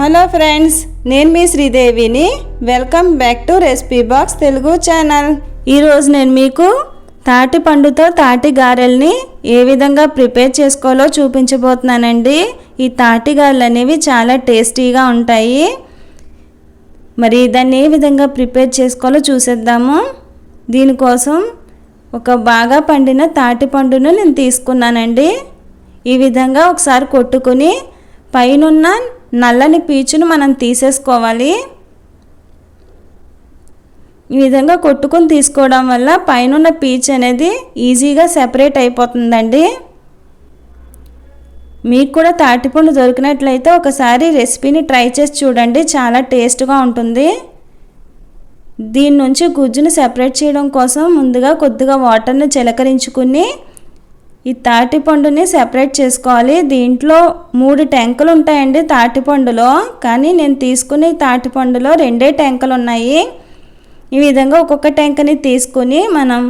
Hello friends నేను మీ శ్రీదేవిని. Welcome back to recipe box Telugu channel. ఈరోజు నేను మీకు తాటి పండుతో తాటి గారెల్ని ఏ విధంగా ప్రిపేర్ చేసుకోవాలో చూపించబోతున్నానండి. ఈ తాటి గారెలు అనేవి చాలా టేస్టీగా ఉంటాయి. మరి దాన్ని ఏ విధంగా ప్రిపేర్ చేసుకోవాలో చూసేద్దాము. దీనికోసం ఒక బాగా పండిన తాటి పండును నేను తీసుకున్నానండి. ఈ విధంగా ఒకసారి కొట్టుకుని పైనున్న నల్లని పీచును మనం తీసేసుకోవాలి. ఈ విధంగా కొట్టుకొని తీసుకోవడం వల్ల పైనున్న పీచ్ అనేది ఈజీగా సెపరేట్ అయిపోతుందండి. మీకు కూడా తాటిపండు దొరికినట్లయితే ఒకసారి రెసిపీని ట్రై చేసి చూడండి చాలా టేస్ట్గా ఉంటుంది. దీని నుంచి గుజ్జును సెపరేట్ చేయడం కోసం ముందుగా కొద్దిగా వాటర్ని చిలకరించుకుని ఈ తాటిపండుని సెపరేట్ చేసుకోవాలి. దీంట్లో మూడు టెంకలు ఉంటాయండి తాటిపండులో కానీ నేను తీసుకునే తాటిపండులో రెండే టెంకలు ఉన్నాయి. ఈ విధంగా ఒక్కొక్క టెంకని తీసుకుని మనం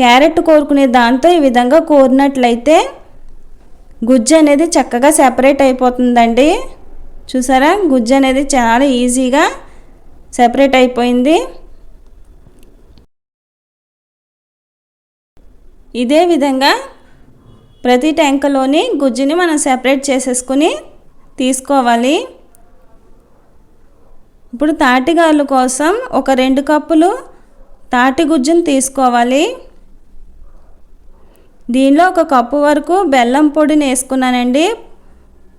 క్యారెట్ కోరుకునే దాంతో ఈ విధంగా కోరినట్లయితే గుజ్జు అనేది చక్కగా సెపరేట్ అయిపోతుందండి. చూసారా? గుజ్జు అనేది చాలా ఈజీగా సెపరేట్ అయిపోయింది. ఇదే విధంగా ప్రతి ట్యాంకులోని గుజ్జుని మనం సెపరేట్ చేసేసుకుని తీసుకోవాలి. ఇప్పుడు తాటిగాళ్ళు కోసం ఒక రెండు కప్పులు తాటి గుజ్జును తీసుకోవాలి. దీనిలో ఒక కప్పు వరకు బెల్లం పొడిని వేసుకున్నానండి.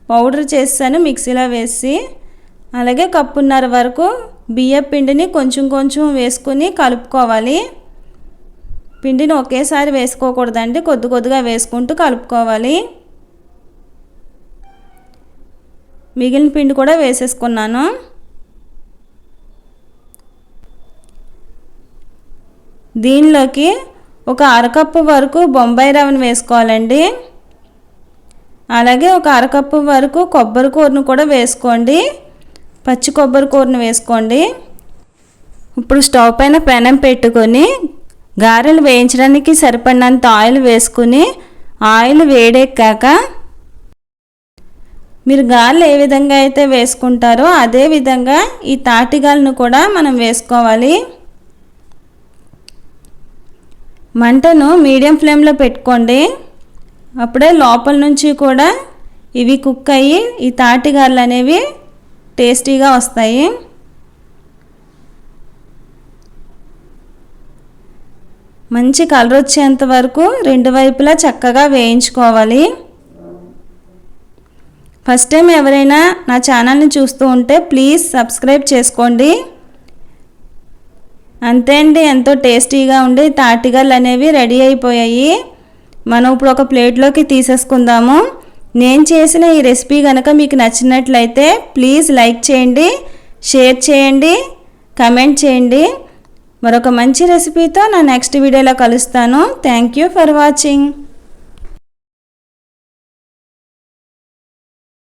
పౌడర్ చేసాను మిక్సీలో వేసి. అలాగే కప్పున్నర వరకు బియ్య పిండిని కొంచెం కొంచెం వేసుకుని కలుపుకోవాలి. పిండిని ఒకేసారి వేసుకోకూడదండి. కొద్ది కొద్దిగా వేసుకుంటూ కలుపుకోవాలి. మిగిలిన పిండి కూడా వేసేసుకున్నాను. దీనిలోకి ఒక అరకప్పు వరకు బొంబాయి రవ్వను వేసుకోవాలండి. అలాగే ఒక అరకప్పు వరకు కొబ్బరి కూరను కూడా వేసుకోండి. పచ్చి కొబ్బరి కూరను వేసుకోండి. ఇప్పుడు స్టవ్ పైన పెనం పెట్టుకొని గారెలు వేయించడానికి సరిపడినంత ఆయిల్ వేసుకుని ఆయిల్ వేడెక్కాక మీరు గారెలు ఏ విధంగా అయితే వేసుకుంటారో అదే విధంగా ఈ తాటిగాలను కూడా మనం వేసుకోవాలి. మంటను మీడియం ఫ్లేమ్లో పెట్టుకోండి. అప్పుడే లోపల నుంచి కూడా ఇవి కుక్ అయ్యి ఈ తాటిగారలు అనేవి టేస్టీగా వస్తాయి. మంచి కలర్ వచ్చేంత వరకు రెండు వైపులా చక్కగా వేయించుకోవాలి. ఫస్ట్ టైం ఎవరైనా నా ఛానల్ని చూస్తూ ఉంటే ప్లీజ్ సబ్స్క్రైబ్ చేసుకోండి. అంతే అండి ఎంతో టేస్టీగా ఉండి తాటిగలు అనేవి రెడీ అయిపోయాయి. మనం ఇప్పుడు ఒక ప్లేట్లోకి తీసేసుకుందాము. నేను చేసిన ఈ రెసిపీ కనుక మీకు నచ్చినట్లయితే ప్లీజ్ లైక్ చేయండి షేర్ చేయండి కమెంట్ చేయండి. మరొక మంచి రెసిపీతో నా నెక్స్ట్ వీడియోలో కలుస్తాను. Thank you for watching